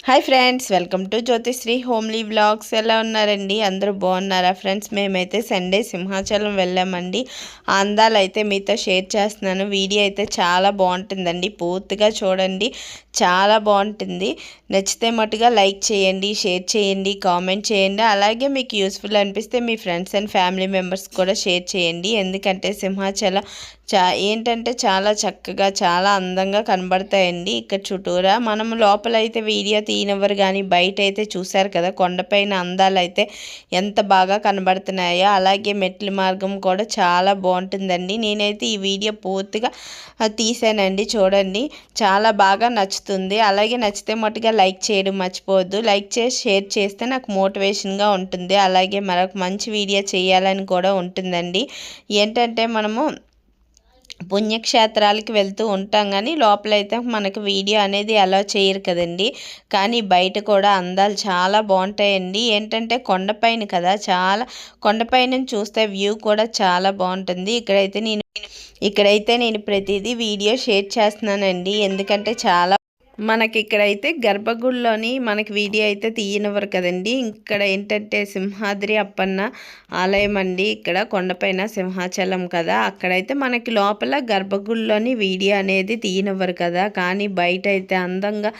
Hi friends welcome to Jyothisri homely vlogs. ఎలా ఉన్నారండి? అందరూ బాగున్నారా ఫ్రెండ్స్? మేమైతే సండే సింహాచలం వెళ్ళామండి. అందాలు అయితే మీతో షేర్ చేస్తున్నాను. వీడియో అయితే చాలా బాగుంటుందండి. పూర్తిగా చూడండి. చాలా బాగుంటుంది. నచ్చితే మటుగా లైక్ చేయండి షేర్ చేయండి కామెంట్ చేయండి. అలాగే మీకు యూస్ఫుల్ అనిపిస్తే మీ ఫ్రెండ్స్ అండ్ ఫ్యామిలీ మెంబర్స్ కూడా షేర్ చేయండి. ఎందుకంటే సింహాచలం చా ఏంటంటే చాలా చక్కగా చాలా అందంగా కనబడతాయండి ఇక్కడ చుట్టూరా. మనం లోపల అయితే వీడియో తీయనివ్వరు కానీ బయట అయితే చూశారు కదా కొండపైన అందాలు అయితే ఎంత బాగా కనబడుతున్నాయో. అలాగే మెట్ల మార్గం కూడా చాలా బాగుంటుందండి. నేనైతే ఈ వీడియో పూర్తిగా తీసానండి చూడండి. చాలా బాగా నచ్చుతుంది. అలాగే నచ్చితే మట్టుగా లైక్ చేయడం మర్చిపోవద్దు. లైక్ చేసి షేర్ చేస్తే నాకు మోటివేషన్గా ఉంటుంది. అలాగే మరొక మంచి వీడియో చేయాలని కూడా ఉంటుందండి. ఏంటంటే మనము పుణ్యక్షేత్రాలకి వెళ్తూ ఉంటాం కానీ లోపలైతే మనకు వీడియో అనేది అలా చేయరు కదండి. కానీ బయట కూడా అందాలు చాలా బాగుంటాయండి. ఏంటంటే కొండపైన కదా చాలా కొండపైన చూస్తే వ్యూ కూడా చాలా బాగుంటుంది. ఇక్కడైతే నేను ఇక్కడైతే నేను ప్రతిదీ వీడియో షేర్ చేస్తున్నానండి. ఎందుకంటే చాలా మనకి ఇక్కడైతే గర్భగుడిలోని మనకి వీడియో అయితే తీయనివ్వరు కదండి. ఇక్కడ ఏంటంటే సింహాద్రి అప్పన్న ఆలయం అండి. ఇక్కడ కొండపైన సింహాచలం కదా. అక్కడైతే మనకి లోపల గర్భగుడిలోని వీడియో అనేది తీయనివ్వరు కదా. కానీ బయట అయితే అందంగా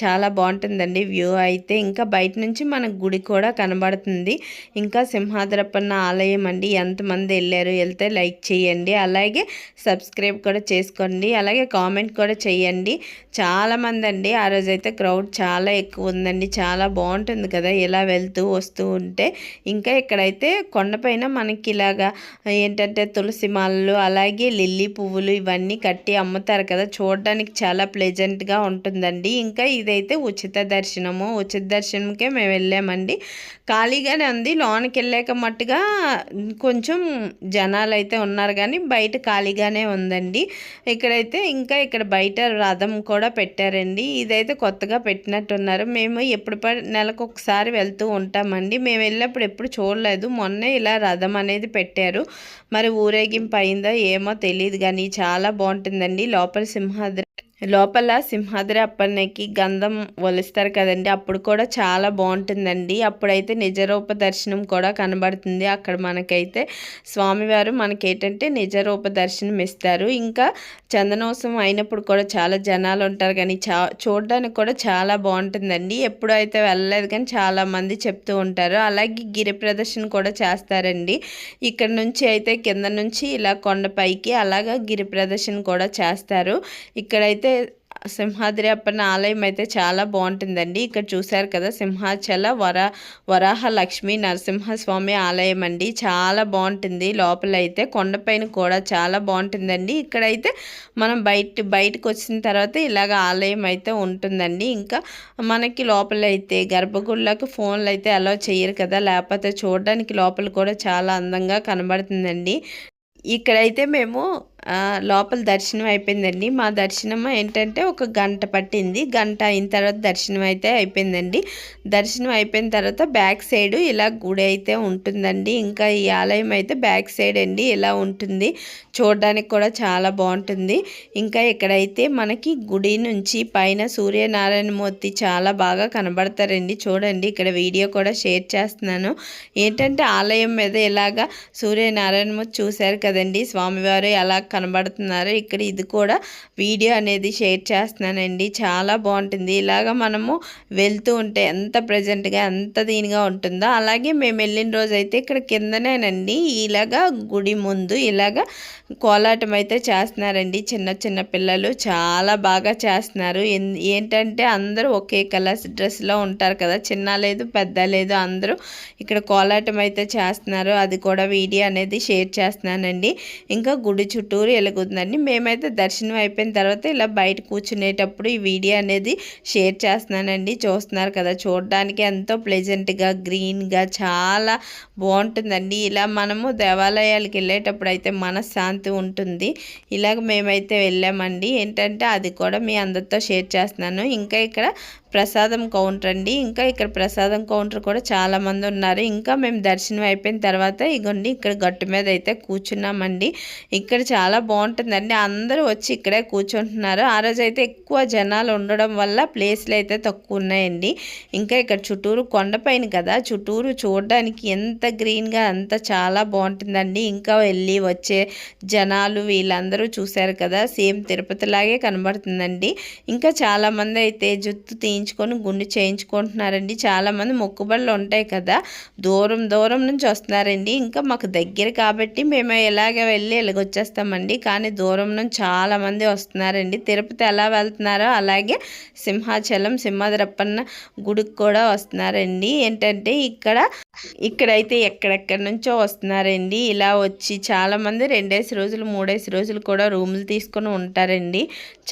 చాలా బాగుంటుందండి వ్యూ అయితే. ఇంకా బయట నుంచి మన గుడి కూడా కనబడుతుంది. ఇంకా సింహాద్రప్పన్న ఆలయం అండి. ఎంతమంది వెళ్ళారు వెళ్తే లైక్ చేయండి. అలాగే సబ్స్క్రైబ్ కూడా చేసుకోండి. అలాగే కామెంట్ కూడా చేయండి. చాలామంది అండి ఆ రోజైతే క్రౌడ్ చాలా ఎక్కువ ఉందండి చాలా బాగుంటుంది కదా ఇలా వెళ్తూ వస్తూ ఉంటే. ఇంకా ఇక్కడైతే కొండపైన మనకి ఇలాగా ఏంటంటే తులసి మాలలు అలాగే లిల్లీ పువ్వులు ఇవన్నీ కట్టి అమ్ముతారు కదా. చూడడానికి చాలా ప్లెజెంట్గా ఉంటుందండి. ఇంకా ఇదైతే ఉచిత దర్శనము. ఉచిత దర్శనంకే మేము వెళ్ళామండి. ఖాళీగానే ఉంది. లోనికి వెళ్ళాక మట్టుగా కొంచెం జనాలు అయితే ఉన్నారు కానీ బయట ఖాళీగానే ఉందండి. ఇక్కడైతే ఇంకా ఇక్కడ బయట రథం కూడా పెట్టారండి. ఇదైతే కొత్తగా పెట్టినట్టున్నారు. మేము ఎప్పుడు నెలకు ఒకసారి వెళ్తూ ఉంటామండి. మేము వెళ్ళినప్పుడు ఎప్పుడు చూడలేదు. మొన్న ఇలా రథం అనేది పెట్టారు. మరి ఊరేగింపు అయిందో ఏమో తెలియదు కానీ చాలా బాగుంటుందండి. లోపల సింహాద్రి లోపల సింహాద్రి అప్పన్నకి గంధం వలుస్తారు కదండి. అప్పుడు కూడా చాలా బాగుంటుందండి. అప్పుడైతే నిజరూప దర్శనం కూడా కనబడుతుంది. అక్కడ మనకైతే స్వామివారు మనకి ఏంటంటే నిజరూప దర్శనం ఇస్తారు. ఇంకా చందనోత్సవం అయినప్పుడు కూడా చాలా జనాలు ఉంటారు కానీ చా చూడడానికి కూడా చాలా బాగుంటుందండి. ఎప్పుడైతే వెళ్ళలేదు కానీ చాలామంది చెప్తూ ఉంటారు. అలాగే గిరి ప్రదర్శన కూడా చేస్తారండి. ఇక్కడ నుంచి అయితే కింద నుంచి ఇలా కొండపైకి అలాగా గిరి ప్రదర్శన కూడా చేస్తారు. ఇక్కడైతే అయితే సింహాద్రి అప్పన్న ఆలయం అయితే చాలా బాగుంటుందండి. ఇక్కడ చూశారు కదా సింహాచల వర వరాహ లక్ష్మీ నరసింహస్వామి ఆలయం అండి చాలా బాగుంటుంది. లోపల అయితే కొండపైన కూడా చాలా బాగుంటుందండి. ఇక్కడైతే మనం బయట బయటకు వచ్చిన తర్వాత ఇలాగ ఆలయం అయితే ఉంటుందండి. ఇంకా మనకి లోపల అయితే గర్భగుళ్ళకు ఫోన్లు అయితే అలా చేయరు కదా లేకపోతే చూడడానికి లోపల కూడా చాలా అందంగా కనబడుతుందండి. ఇక్కడైతే మేము లోపల దర్శనం అయిపోయిందండి. మా దర్శనం ఏంటంటే ఒక గంట పట్టింది. గంట అయిన తర్వాత దర్శనం అయితే అయిపోయిందండి. దర్శనం అయిపోయిన తర్వాత బ్యాక్ సైడ్ ఇలా గుడి అయితే ఉంటుందండి. ఇంకా ఈ ఆలయం అయితే బ్యాక్ సైడ్ అండి. ఇలా ఉంటుంది. చూడడానికి కూడా చాలా బాగుంటుంది. ఇంకా ఇక్కడైతే మనకి గుడి నుంచి పైన సూర్యనారాయణ మూర్తి చాలా బాగా కనబడతారండి. చూడండి ఇక్కడ వీడియో కూడా షేర్ చేస్తున్నాను. ఏంటంటే ఆలయం మీద ఇలాగా సూర్యనారాయణ మూర్తి చూశారు కదండి. స్వామివారు ఎలా కనబడుతున్నారు. ఇక్కడ ఇది కూడా వీడియో అనేది షేర్ చేస్తున్నానండి. చాలా బాగుంటుంది. ఇలాగ మనము వెళ్తూ ఉంటే ఎంత ప్రజెంట్గా ఎంత దీనిగా ఉంటుందో అలాగే మేము వెళ్ళిన రోజు అయితే ఇక్కడ కిందనేనండి. ఇలాగా గుడి ముందు ఇలాగ కోలాటం అయితే చేస్తున్నారండి. చిన్న చిన్న పిల్లలు చాలా బాగా చేస్తున్నారు. ఏంటంటే అందరూ ఒకే కలర్స్ డ్రెస్లో ఉంటారు కదా. చిన్న లేదు పెద్ద లేదు అందరూ ఇక్కడ కోలాటం అయితే చేస్తున్నారు. అది కూడా వీడియో అనేది షేర్ చేస్తున్నానండి. ఇంకా గుడి చుట్టూ చుట్టూరు వెలుగుతుందండి మేమైతే దర్శనం అయిపోయిన తర్వాత ఇలా బయట కూర్చునేటప్పుడు ఈ వీడియో అనేది షేర్ చేస్తున్నానండి. చూస్తున్నారు కదా చూడడానికి ఎంతో ప్లెజెంట్గా గ్రీన్గా చాలా బాగుంటుందండి. ఇలా మనము దేవాలయాలకు వెళ్ళేటప్పుడు అయితే మనశ్శాంతి ఉంటుంది. ఇలాగ మేమైతే వెళ్ళామండి. ఏంటంటే అది కూడా మీ అందరితో షేర్ చేస్తున్నాను. ఇంకా ఇక్కడ ప్రసాదం కౌంటర్ అండి. ఇంకా ఇక్కడ ప్రసాదం కౌంటర్ కూడా చాలా మంది ఉన్నారు. ఇంకా మేము దర్శనం అయిపోయిన తర్వాత ఇగోండి ఇక్కడ గట్టు మీద అయితే కూర్చున్నామండి. ఇక్కడ చాలా బాగుంటుందండి. అందరూ వచ్చి ఇక్కడే కూర్చుంటున్నారు. ఆ రోజు అయితే ఎక్కువ జనాలు ఉండడం వల్ల ప్లేస్లు అయితే తక్కువ ఉన్నాయండి. ఇంకా ఇక్కడ చుట్టూరు కొండపైన కదా చుట్టూరు చూడడానికి ఎంత గ్రీన్గా అంత చాలా బాగుంటుందండి. ఇంకా వెళ్ళి వచ్చే జనాలు వీళ్ళందరూ చూశారు కదా సేమ్ తిరుపతి లాగే కనబడుతుందండి. ఇంకా చాలామంది అయితే జుత్తు చేయించుకొని గుండు చేయించుకుంటున్నారండి. చాలామంది మొక్కుబడులు ఉంటాయి కదా దూరం దూరం నుంచి వస్తున్నారండి. ఇంకా మాకు దగ్గర కాబట్టి మేము ఎలాగ వెళ్ళి ఎలాగొచ్చేస్తామండి. కానీ దూరం నుంచి చాలామంది వస్తున్నారండి. తిరుపతి ఎలా వెళ్తున్నారో అలాగే సింహాచలం సింహాద్రప్పన్న గుడికి కూడా వస్తున్నారండి. ఏంటంటే ఇక్కడ ఇక్కడైతే ఎక్కడెక్కడి నుంచో వస్తున్నారండి. ఇలా వచ్చి చాలామంది రెండేసి రోజులు మూడేసి రోజులు కూడా రూములు తీసుకొని ఉంటారండి.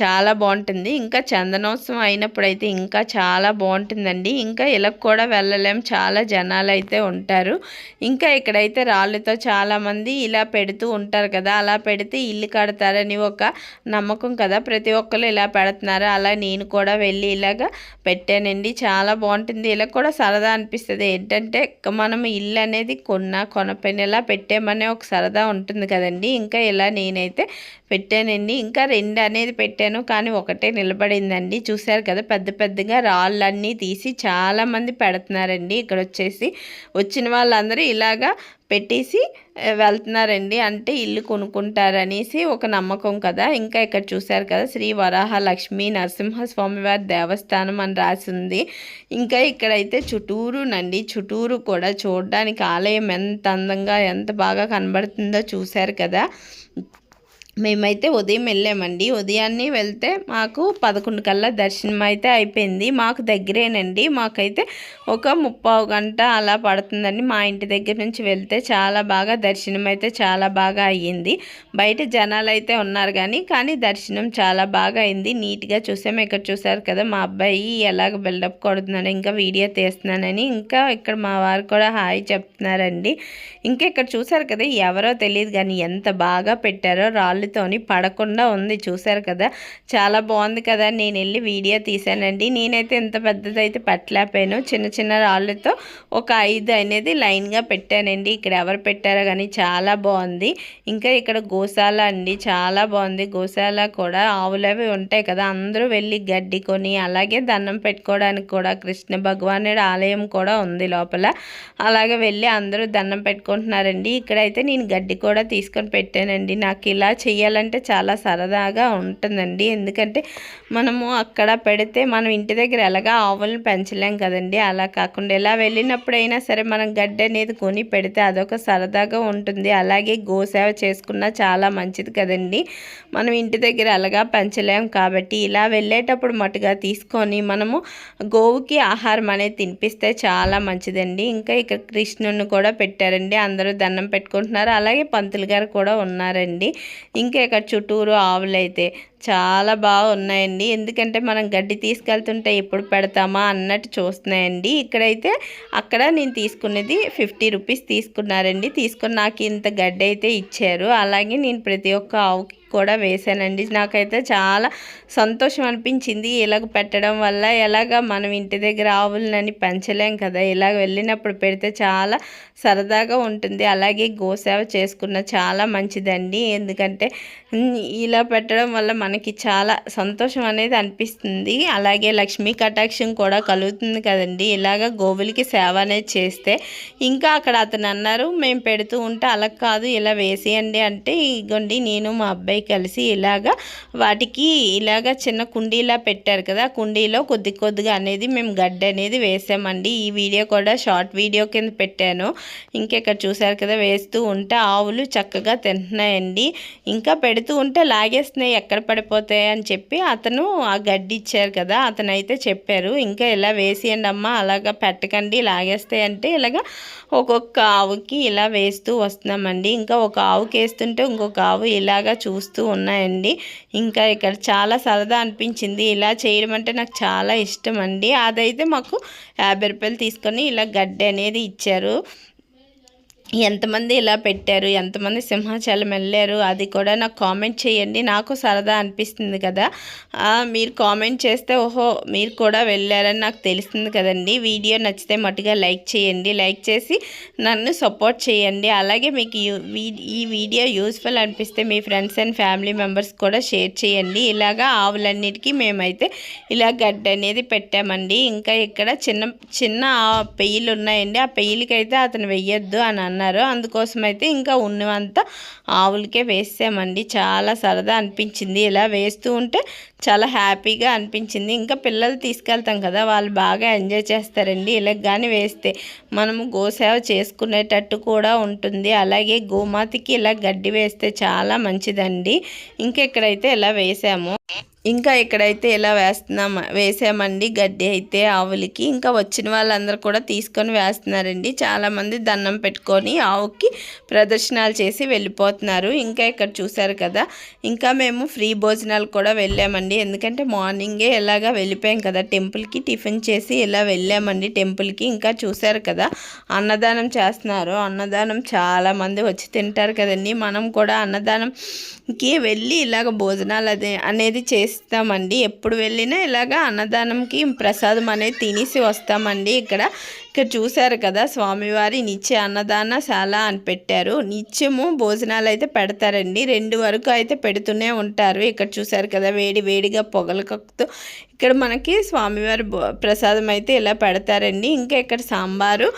చాలా బాగుంటుంది. ఇంకా చందనోత్సవం అయినప్పుడైతే ఇంకా చాలా బాగుంటుందండి. ఇంకా ఇలా కూడా వెళ్ళలేం. చాలా జనాలు అయితే ఉంటారు. ఇంకా ఇక్కడైతే రాళ్ళతో చాలామంది ఇలా పెడుతూ ఉంటారు కదా. అలా పెడితే ఇల్లు కడతారని ఒక నమ్మకం కదా. ప్రతి ఒక్కరు ఇలా పెడుతున్నారు. అలా నేను కూడా వెళ్ళి ఇలాగా పెట్టానండి. చాలా బాగుంటుంది. ఇలా కూడా సరదా అనిపిస్తుంది. ఏంటంటే మనం ఇల్లు అనేది కొన్న కొనపైనలా పెట్టామనే ఒక సరదా ఉంటుంది కదండి. ఇంకా ఇలా నేనైతే పెట్టానండి. ఇంకా రెండు అనేది పెట్టాను కానీ ఒకటే నిలబడిందండి. చూశారు కదా పెద్ద పెద్దగా రాళ్ళన్నీ తీసి చాలామంది పెడుతున్నారండి. ఇక్కడ వచ్చేసి వచ్చిన వాళ్ళందరూ ఇలాగా పెట్టేసి వెళ్తున్నారండి. అంటే ఇల్లు కొనుక్కుంటారనేసి ఒక నమ్మకం కదా. ఇంకా ఇక్కడ చూశారు కదా శ్రీ వరాహ లక్ష్మీ నరసింహస్వామివారి దేవస్థానం అని రాసింది ఇంకా ఇక్కడైతే చుట్టూరు నండి చుట్టూరు కూడా చూడడానికి ఆలయం ఎంత అందంగా ఎంత బాగా కనబడుతుందో చూశారు కదా. మేమైతే ఉదయం వెళ్ళామండి. ఉదయాన్నే వెళ్తే మాకు పదకొండు కల్లా దర్శనం అయితే అయిపోయింది. మాకు దగ్గరేనండి. మాకైతే ఒక ముప్పావు గంట అలా పడుతుందండి. మా ఇంటి దగ్గర నుంచి వెళ్తే చాలా బాగా దర్శనం అయితే చాలా బాగా అయ్యింది. బయట జనాలు అయితే ఉన్నారు కానీ కానీ దర్శనం చాలా బాగా అయింది. నీట్గా చూసాము ఇక్కడ చూసారు కదా మా అబ్బాయి ఎలాగ బిల్డప్ కొడుతున్నాడు ఇంకా వీడియో తీస్తున్నానని ఇంకా ఇక్కడ మా వారు కూడా హాయ్ చెప్తున్నారండి. ఇంకా ఇక్కడ చూసారు కదా ఎవరో తెలియదు కానీ ఎంత బాగా పెట్టారో రాళ్ళు రాళ్ళతోని పడకుండా ఉంది చూసారు కదా? చాలా బాగుంది కదా నేను వెళ్ళి వీడియో తీసానండి నేనైతే ఎంత పెద్దదైతే పట్టలేకపోయాను. చిన్న చిన్న రాళ్ళతో ఒక ఐదు అనేది లైన్గా పెట్టానండి. ఇక్కడ ఎవరు పెట్టారో కానీ చాలా బాగుంది. ఇంకా ఇక్కడ గోశాల అండి చాలా బాగుంది. గోశాల కూడా ఆవులవి ఉంటాయి కదా అందరూ వెళ్ళి గడ్డి కొని అలాగే దండం పెట్టుకోవడానికి కూడా కృష్ణ భగవానుడు ఆలయం కూడా ఉంది లోపల. అలాగే వెళ్ళి అందరూ దండం పెట్టుకుంటున్నారండి. ఇక్కడైతే నేను గడ్డి కూడా తీసుకొని పెట్టానండి. నాకు ఇలా చెయ్యి చేయాలంటే చాలా సరదాగా ఉంటుందండి. ఎందుకంటే మనము అక్కడ పెడితే మనం ఇంటి దగ్గర ఎలాగా ఆవులను పెంచలేం కదండి. అలా కాకుండా ఎలా వెళ్ళినప్పుడైనా సరే మనం గడ్డి అనేది కొని పెడితే అదొక సరదాగా ఉంటుంది. అలాగే గోసేవ చేసుకున్నా చాలా మంచిది కదండి. మనం ఇంటి దగ్గర ఎలాగా పెంచలేం కాబట్టి ఇలా వెళ్ళేటప్పుడు మటుగా తీసుకొని మనము గోవుకి ఆహారం అనేది తినిపిస్తే చాలా మంచిదండి. ఇంకా ఇక్కడ కృష్ణుని కూడా పెట్టారండి. అందరూ దండం పెట్టుకుంటున్నారు. అలాగే పంతులు గారు కూడా ఉన్నారండి. ఇంకా ఇక్కడ చుట్టూరు ఆవులైతే చాలా బాగా ఉన్నాయండి ఎందుకంటే మనం గడ్డి తీసుకెళ్తుంటే ఎప్పుడు పెడతామా అన్నట్టు చూస్తున్నాయండి. ఇక్కడైతే అక్కడ నేను తీసుకున్నది ఫిఫ్టీ రూపీస్ తీసుకున్నారండి. తీసుకుని నాకు ఇంత గడ్డి అయితే ఇచ్చారు. అలాగే నేను ప్రతి ఒక్క ఆవుకి కూడా వేసానండి నాకైతే చాలా సంతోషం అనిపించింది. ఇలాగ పెట్టడం వల్ల ఎలాగ మనం ఇంటి దగ్గర ఆవులని పెంచలేం కదా. ఇలాగ వెళ్ళినప్పుడు పెడితే చాలా సరదాగా ఉంటుంది. అలాగే గోసేవ చేసుకున్న చాలా మంచిదండి. ఎందుకంటే ఇలా పెట్టడం వల్ల మనకి చాలా సంతోషం అనేది అనిపిస్తుంది. అలాగే లక్ష్మీ కటాక్షం కూడా కలుగుతుంది కదండి. ఇలాగ గోవులకి సేవ అనేది చేస్తే ఇంకా అక్కడ అతను అన్నారు మేము పెడుతూ ఉంటే అలా కాదు ఇలా వేసేయండి అంటే ఇగోండి నేను మా అబ్బాయి కలిసి ఇలాగా వాటికి ఇలాగ చిన్న కుండీలా పెట్టారు కదా కుండీలో కొద్ది కొద్దిగా అనేది మేము గడ్డ అనేది వేసామండి. ఈ వీడియో కూడా షార్ట్ వీడియో కింద పెట్టాను. ఇంకెక్కడ చూసారు కదా వేస్తూ ఉంటే ఆవులు చక్కగా తింటున్నాయండి. ఇంకా పెడుతూ ఉంటే లాగేస్తున్నాయి ఎక్కడ పడిపోతాయి అని చెప్పి అతను ఆ గడ్డి ఇచ్చారు కదా అతను అయితే చెప్పారు ఇంకా ఇలా వేసేయండి అమ్మ అలాగా పెట్టకండి లాగేస్తాయి అంటే ఇలాగ ఒక్కొక్క ఆవుకి ఇలా వేస్తూ వస్తున్నామండి. ఇంకా ఒక ఆవుకి వేస్తుంటే ఇంకొక ఆవు ఇలాగా చూస్తూ ఉన్నాయండి. ఇంకా ఇక్కడ చాలా సరదా అనిపించింది. ఇలా చేయడం అంటే నాకు చాలా ఇష్టం అండి. అదైతే మాకు యాభై రూపాయలు తీసుకొని ఇలా గడ్డి అనేది ఇచ్చారు. ఎంతమంది ఇలా పెట్టారు ఎంతమంది సింహాచలం వెళ్ళారు అది కూడా నాకు కామెంట్ చేయండి. నాకు సరదా అనిపిస్తుంది కదా. మీరు కామెంట్ చేస్తే ఓహో మీరు కూడా వెళ్ళారని నాకు తెలుస్తుంది కదండి. వీడియో నచ్చితే మట్టుగా లైక్ చేయండి. లైక్ చేసి నన్ను సపోర్ట్ చేయండి. అలాగే మీకు యూ- ఈ వీడియో యూస్ఫుల్ అనిపిస్తే మీ ఫ్రెండ్స్ అండ్ ఫ్యామిలీ మెంబర్స్ కూడా షేర్ చేయండి. ఇలాగా ఆవులన్నిటికీ మేమైతే ఇలా గడ్డి అనేది పెట్టామండి. ఇంకా ఇక్కడ చిన్న చిన్న పెయ్యిలు ఉన్నాయండి ఆ పెయ్యలకి అయితే అతను వెయ్యొద్దు అని అన్నారు అందుకోసం అయితే ఇంకా ఉన్నవంతా ఆవులకే వేసామండి చాలా సరదా అనిపించింది. ఇలా వేస్తూ ఉంటే చాలా హ్యాపీగా అనిపించింది. ఇంకా పిల్లలు తీసుకెళ్తాం కదా వాళ్ళు బాగా ఎంజాయ్ చేస్తారండి. ఇలా కానీ వేస్తే మనము గోసేవ చేసుకునేటట్టు కూడా ఉంటుంది. అలాగే గోమాతకి ఇలా గడ్డి వేస్తే చాలా మంచిదండి. ఇంకా ఇక్కడైతే ఇలా వేసాము. ఇంకా ఇక్కడైతే ఇలా వేస్తున్నాం వేసామండి గడ్డి అయితే ఆవులకి. ఇంకా వచ్చిన వాళ్ళందరూ కూడా తీసుకొని వేస్తున్నారండి. చాలామంది దండం పెట్టుకొని ఆవుకి ప్రదర్శనలు చేసి వెళ్ళిపోతున్నారు. ఇంకా ఇక్కడ చూసారు కదా ఇంకా మేము ఫ్రీ భోజనాలు కూడా వెళ్ళామండి. ఎందుకంటే మార్నింగే ఇలాగా వెళ్ళిపోయాం కదా. టెంపుల్కి టిఫిన్ చేసి ఇలా వెళ్ళామండి. టెంపుల్కి ఇంకా చూసారు కదా. అన్నదానం చేస్తున్నారు. అన్నదానం చాలామంది వచ్చి తింటారు కదండి. మనం కూడా అన్నదానంకి వెళ్ళి ఇలాగ భోజనాలు అదే అనేది చేస్తామండి. ఎప్పుడు వెళ్ళినా ఇలాగ అన్నదానంకి ప్రసాదం అనేది తినేసి వస్తామండి. ఇక్కడ ఇక్కడ చూశారు కదా స్వామివారి నిత్య అన్నదానశాల అని పెట్టారు. నిత్యము భోజనాలు అయితే పెడతారండి. రెండు వరకు అయితే పెడుతూనే ఉంటారు. ఇక్కడ చూశారు కదా వేడి వేడిగా పొగలు కక్కుతూ ఇక్కడ మనకి స్వామివారి ప్రసాదం అయితే ఇలా పెడతారండి. ఇంకా ఇక్కడ సాంబారు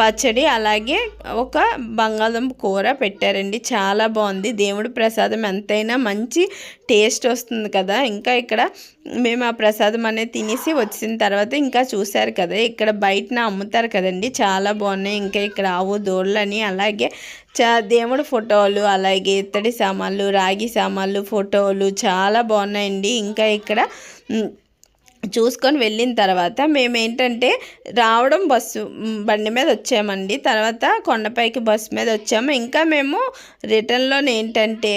పచ్చడి అలాగే ఒక బంగాళదుంప కూర పెట్టారండి. చాలా బాగుంది. దేవుడి ప్రసాదం ఎంతైనా మంచి టేస్ట్ వస్తుంది కదా. ఇంకా ఇక్కడ మేము ఆ ప్రసాదం అనేది తినేసి వచ్చిన తర్వాత ఇంకా చూశారు కదా. ఇక్కడ బయటన అమ్ముతారు కదండి. చాలా బాగున్నాయి. ఇంకా ఇక్కడ ఆవు దోళ్ళని అలాగే చా దేవుడు ఫోటోలు అలాగే ఇత్తడి సామాన్లు రాగి సామాన్లు ఫోటోలు చాలా బాగున్నాయండి. ఇంకా ఇక్కడ చూసుకొని వెళ్ళిన తర్వాత మేము ఏంటంటే రావడం బస్సు బండి మీద వచ్చామండి. తర్వాత కొండపైకి బస్సు మీద వచ్చాము. ఇంకా మేము రిటర్న్లో ఏంటంటే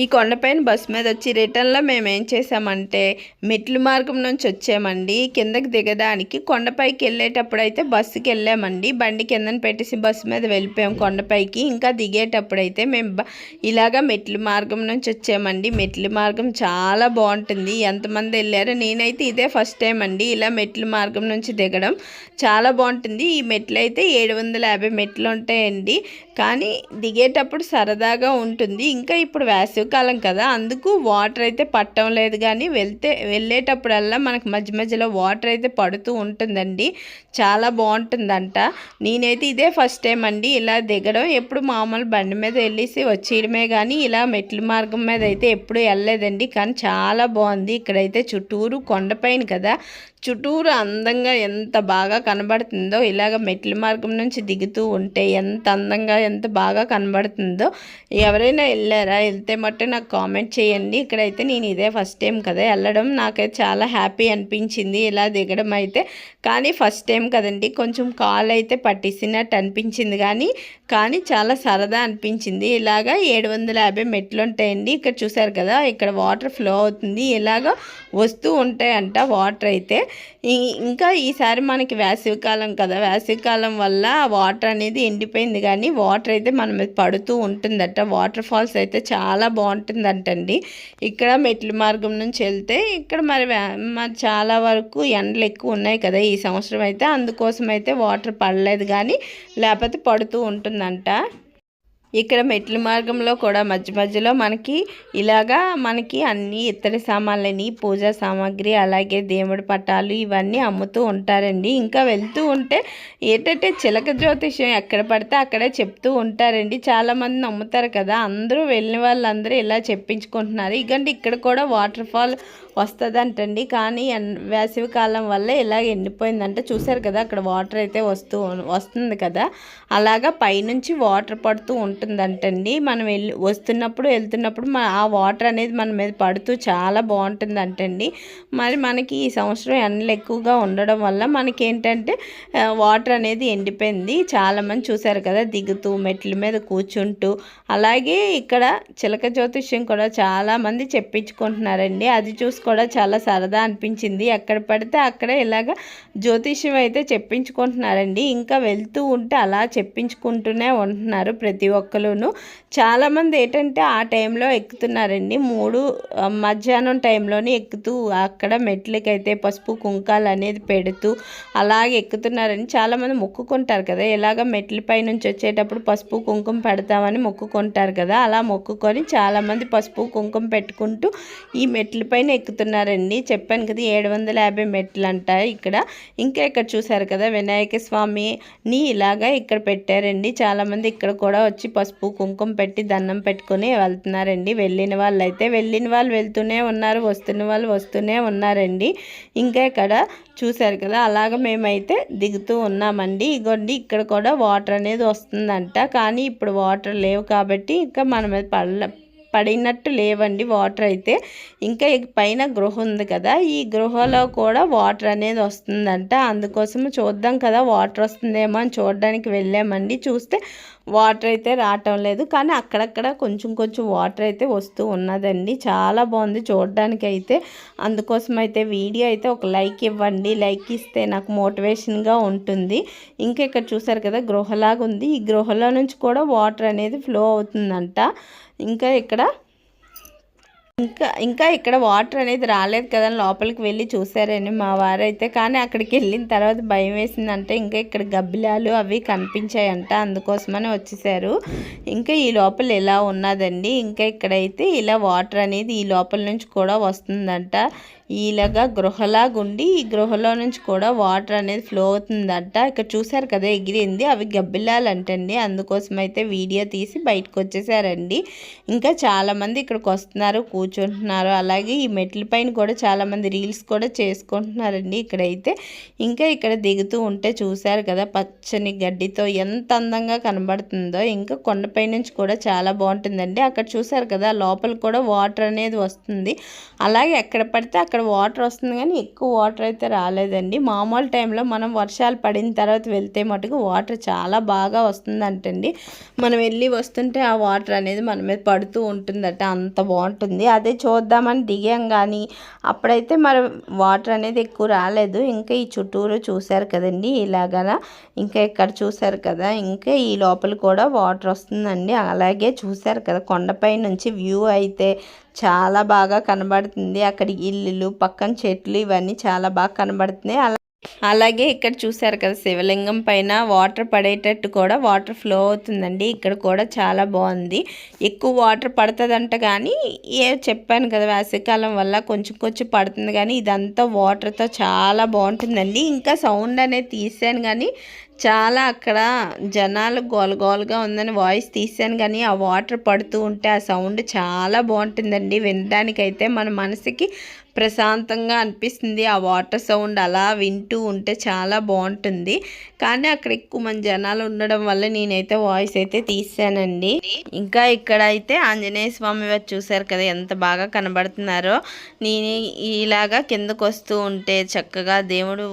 ఈ కొండపైన బస్ మీద వచ్చి రిటర్న్లో మేము ఏం చేసామంటే మెట్లు మార్గం నుంచి వచ్చామండి. కిందకి దిగడానికి కొండపైకి వెళ్ళేటప్పుడు అయితే బస్సుకి వెళ్ళామండి. బండి కిందన పెట్టేసి బస్సు మీద వెళ్ళిపోయాం కొండపైకి. ఇంకా దిగేటప్పుడు అయితే మేము బ- ఇలాగా మెట్లు మార్గం నుంచి వచ్చామండి. మెట్లు మార్గం చాలా బాగుంటుంది. ఎంతమంది వెళ్ళారో నేనైతే ఇదే ఫస్ట్ టైం అండి. ఇలా మెట్లు మార్గం నుంచి దిగడం చాలా బాగుంటుంది. ఈ మెట్లు అయితే ఏడు వందల యాభై మెట్లు ఉంటాయండి. కానీ దిగేటప్పుడు సరదాగా ఉంటుంది. ఇంకా ఇప్పుడు వేసవి వర్షాకాలం కదా అందుకు వాటర్ అయితే పట్టడం లేదు కానీ వెళ్తే వెళ్ళేటప్పుడల్లా మనకు మధ్య మధ్యలో వాటర్ అయితే పడుతూ ఉంటుందండి. చాలా బాగుంటుందంట. నేనైతే ఇదే ఫస్ట్ టైం అండి ఇలా దిగడం. ఎప్పుడు మామూలు బండి మీద వెళ్ళేసి వచ్చేయడమే కానీ ఇలా మెట్ల మార్గం మీద అయితే ఎప్పుడు వెళ్ళలేదండి. కానీ చాలా బాగుంది. ఇక్కడైతే చుట్టూరు కొండపైన కదా చుట్టూరు అందంగా ఎంత బాగా కనబడుతుందో ఇలాగ మెట్ల మార్గం నుంచి దిగుతూ ఉంటే ఎంత అందంగా ఎంత బాగా కనబడుతుందో. ఎవరైనా వెళ్ళారా? వెళ్తే మట్టు నాకు కామెంట్ చేయండి. ఇక్కడైతే నేను ఇదే ఫస్ట్ టైం కదా వెళ్ళడం. నాకైతే చాలా హ్యాపీ అనిపించింది ఇలా దిగడం అయితే. కానీ ఫస్ట్ టైం కదండి. కొంచెం కాల్ అయితే పట్టేసినట్టు అనిపించింది కానీ కానీ చాలా సరదా అనిపించింది. ఇలాగా ఏడు వందల యాభై మెట్లు ఉంటాయండి. ఇక్కడ చూసారు కదా ఇక్కడ వాటర్ ఫ్లో అవుతుంది. ఇలాగ వస్తూ ఉంటాయంట వాటర్ అయితే. ఈ- ఇంకా ఈసారి మనకి వేసవికాలం కదా. వేసవికాలం వల్ల వాటర్ అనేది ఎండిపోయింది కానీ వాటర్ అయితే మన మీద పడుతూ ఉంటుందట. వాటర్ ఫాల్స్ అయితే చాలా బాగుంటుందంటండి. ఇక్కడ మెట్ల మార్గం నుంచి వెళ్తే ఇక్కడ మరి మరి చాలా వరకు ఎండలు ఎక్కువ ఉన్నాయి కదా ఈ సంవత్సరం అయితే. అందుకోసం అయితే వాటర్ పడలేదు కానీ లేకపోతే పడుతూ ఉంటుందంట. ఇక్కడ మెట్ల మార్గంలో కూడా మధ్య మధ్యలో మనకి ఇలాగా మనకి అన్ని ఇతర సామాన్లని పూజా సామాగ్రి అలాగే దేవుడి పటాలు ఇవన్నీ అమ్ముతూ ఉంటారండి. ఇంకా వెళ్తూ ఉంటే ఏంటంటే చిలక జ్యోతిష్యం ఎక్కడ పడితే అక్కడే చెప్తూ ఉంటారండి. చాలామంది నమ్ముతారు కదా అందరూ వెళ్ళిన వాళ్ళందరూ ఇలా చెప్పించుకుంటున్నారు. ఇకంటే ఇక్కడ కూడా వాటర్ ఫాల్ వస్తుందంటండి. కానీ ఎన్- వేసవి కాలం వల్ల ఇలా ఎండిపోయిందంటే. చూసారు కదా అక్కడ వాటర్ అయితే వస్తూ వస్తుంది కదా. అలాగా పైనుంచి వాటర్ పడుతూ ఉంటుందంటండి. మనం వెళ్ళి వస్తున్నప్పుడు వెళ్తున్నప్పుడు ఆ వాటర్ అనేది మన మీద పడుతూ చాలా బాగుంటుందంటండి. మరి మనకి ఈ సంవత్సరం ఎండలు ఎక్కువగా ఉండడం వల్ల మనకి ఏంటంటే వాటర్ అనేది ఎండిపోయింది. చాలామంది చూసారు కదా దిగుతూ మెట్ల మీద కూర్చుంటూ. అలాగే ఇక్కడ చిలక జ్యోతిష్యం కూడా చాలామంది చెప్పించుకుంటున్నారండి. అది చూసి కూడా చాలా సరదా అనిపించింది. ఎక్కడ పడితే అక్కడే ఇలాగ జ్యోతిష్యం అయితే చెప్పించుకుంటున్నారండి. ఇంకా వెళ్తూ ఉంటే అలా చెప్పించుకుంటూనే ఉంటున్నారు ప్రతి ఒక్కరును చాలామంది ఏంటంటే ఆ టైంలో ఎక్కుతున్నారండి. మూడు మధ్యాహ్నం టైంలోనే ఎక్కుతూ అక్కడ మెట్లకైతే పసుపు కుంకాలు అనేది పెడుతూ అలాగే ఎక్కుతున్నారని చాలామంది మొక్కుకుంటారు కదా. ఇలాగ మెట్లపై నుంచి వచ్చేటప్పుడు పసుపు కుంకుమ పెడతామని మొక్కుకుంటారు కదా. అలా మొక్కుకొని చాలామంది పసుపు కుంకుమ పెట్టుకుంటూ ఈ మెట్లపైన ఎక్కుతున్నారండి చెప్పాను కదా ఏడు వందల యాభై మెట్లు అంట ఇక్కడ. ఇంకా ఇక్కడ చూసారు కదా వినాయక స్వామిని ఇలాగా ఇక్కడ పెట్టారండి. చాలామంది ఇక్కడ కూడా వచ్చి పసుపు కుంకుమ పెట్టి దండం పెట్టుకొని వెళ్తున్నారండి. వెళ్ళిన వాళ్ళు అయితే వెళ్ళిన వాళ్ళు వెళ్తూనే ఉన్నారు వస్తున్న వాళ్ళు వస్తూనే ఉన్నారండి. ఇంకా ఇక్కడ చూసారు కదా అలాగ మేమైతే దిగుతూ ఉన్నామండి. ఇగోండి ఇక్కడ కూడా వాటర్ అనేది వస్తుందంట. కానీ ఇప్పుడు వాటర్ లేవు కాబట్టి ఇంకా మన మీద పడల పడినట్టు లేవండి వాటర్ అయితే. ఇంకా పైన గృహ ఉంది కదా ఈ గృహలో కూడా వాటర్ అనేది వస్తుందంట. అందుకోసం చూద్దాం కదా వాటర్ వస్తుందేమో అని చూడడానికి వెళ్ళామండి. చూస్తే వాటర్ అయితే రావటం లేదు. కానీ అక్కడక్కడ కొంచెం కొంచెం వాటర్ అయితే వస్తూ ఉన్నదండి. చాలా బాగుంది చూడడానికి అయితే అందుకోసం అయితే వీడియో అయితే ఒక లైక్ ఇవ్వండి. లైక్ ఇస్తే నాకు మోటివేషన్గా ఉంటుంది. ఇంకా ఇక్కడ చూసారు కదా గృహలాగా ఉంది ఈ గృహలో నుంచి కూడా వాటర్ అనేది ఫ్లో అవుతుందంట. ఇంకా ఇక్కడ ఇంకా ఇంకా ఇక్కడ వాటర్ అనేది రాలేదు కదా లోపలికి వెళ్ళి చూసారని మా వారైతే. కానీ అక్కడికి వెళ్ళిన తర్వాత భయం వేసిందంటే ఇంకా ఇక్కడ గబ్బిలాలు అవి కనిపించాయంట అందుకోసమని వచ్చేసారు. ఇంకా ఈ లోపల ఇలా ఉన్నదండి? ఇంకా ఇక్కడైతే ఇలా వాటర్ అనేది ఈ లోపల నుంచి కూడా వస్తుందంట. ఇలాగా గృహలాగుండి ఈ గృహలో నుంచి కూడా వాటర్ అనేది ఫ్లో అవుతుందంట. ఇక్కడ చూసారు కదా ఎగిరింది అవి గబ్బిలాలు అంటండి అందుకోసం అయితే వీడియో తీసి బయటకు వచ్చేసారండి ఇంకా చాలామంది ఇక్కడికి వస్తున్నారు కూర్చుంటున్నారు. అలాగే ఈ మెట్ల పైన కూడా చాలామంది రీల్స్ కూడా చేసుకుంటున్నారండి ఇక్కడైతే. ఇంకా ఇక్కడ దిగుతూ ఉంటే చూసారు కదా పచ్చని గడ్డితో ఎంత అందంగా కనబడుతుందో. ఇంకా కొండపై నుంచి కూడా చాలా బాగుంటుందండి. అక్కడ చూసారు కదా లోపల కూడా వాటర్ అనేది వస్తుంది. అలాగే ఎక్కడ పడితే అక్కడ వాటర్ వస్తుంది కానీ ఎక్కువ వాటర్ అయితే రాలేదండి. మామూలు టైంలో మనం వర్షాలు పడిన తర్వాత వెళ్తే మటుకు వాటర్ చాలా బాగా వస్తుందంటండి. మనం వెళ్ళి వస్తుంటే ఆ వాటర్ అనేది మన మీద పడుతూ ఉంటుందట అంత బాగుంటుంది. అదే చూద్దామని దిగాం కానీ అప్పుడైతే మరి వాటర్ అనేది ఎక్కువ రాలేదు. ఇంకా ఈ చుట్టూరు చూశారు కదండి ఇలాగన? ఇంకా ఇక్కడ చూశారు కదా ఇంకా ఈ లోపల కూడా వాటర్ వస్తుందండి. అలాగే చూశారు కదా కొండపై నుంచి వ్యూ అయితే చాలా బాగా కనబడుతుంది. అక్కడ ఇల్లులు పక్కన చెట్లు ఇవన్నీ చాలా బాగా కనబడుతున్నాయి. అలా అలాగే ఇక్కడ చూసారు కదా శివలింగం పైన వాటర్ పడేటట్టు కూడా వాటర్ ఫ్లో అవుతుందండి. ఇక్కడ కూడా చాలా బాగుంది. ఎక్కువ వాటర్ పడుతుందంట కానీ ఏ చెప్పాను కదా వేసవికాలం వల్ల కొంచెం కొంచెం పడుతుంది కానీ ఇదంతా వాటర్తో చాలా బాగుంటుందండి. ఇంకా సౌండ్ అనేది తీసాను కానీ చాలా అక్కడ జనాలు గోలగోలుగా ఉందని వాయిస్ తీసాను కానీ ఆ వాటర్ పడుతూ ఉంటే ఆ సౌండ్ చాలా బాగుంటుందండి. వినడానికైతే మన మనసుకి ప్రశాంతంగా అనిపిస్తుంది. ఆ వాటర్ సౌండ్ అలా వింటూ ఉంటే చాలా బాగుంటుంది. కానీ అక్కడ ఎక్కువ మంది జనాలు ఉండడం వల్ల నేనైతే వాయిస్ అయితే తీసానండి. ఇంకా ఇక్కడ అయితే ఆంజనేయ స్వామి వారు చూశారు కదా ఎంత బాగా కనబడుతున్నారో. నేను ఇలాగా కిందకు వస్తూ ఉంటే చక్కగా దేవుడు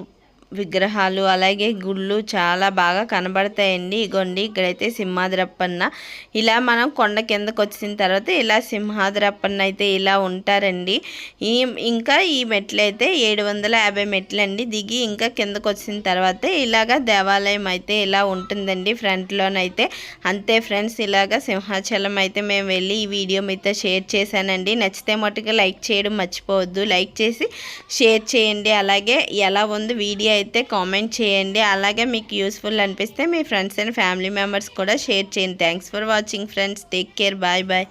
విగ్రహాలు అలాగే గుళ్ళు చాలా బాగా కనబడతాయండి. ఇగోండి ఇక్కడైతే సింహాద్రప్పన్న. ఇలా మనం కొండ కిందకు వచ్చిన తర్వాత ఇలా సింహాద్రప్పన్న అయితే ఇలా ఉంటారండి. ఈ ఇంకా ఈ మెట్లు అయితే ఏడు వందల యాభై మెట్లు అండి దిగి ఇంకా కిందకు వచ్చిన తర్వాత ఇలాగా దేవాలయం అయితే ఇలా ఉంటుందండి. ఫ్రంట్లోనైతే అంతే ఫ్రెండ్స్ ఇలాగా సింహాచలం అయితే మేము వెళ్ళి ఈ వీడియో మీతో షేర్ చేశానండి. నచ్చితే మటుకు లైక్ చేయడం మర్చిపోవద్దు. లైక్ చేసి షేర్ చేయండి. అలాగే ఎలా ఉంది వీడియో అయితే కామెంట్ చేయండి. అలాగే మీకు యూస్ఫుల్ అనిపిస్తే మీ ఫ్రెండ్స్ అండ్ ఫ్యామిలీ మెంబర్స్ కూడా షేర్ చేయండి. Thanks for watching friends take care bye bye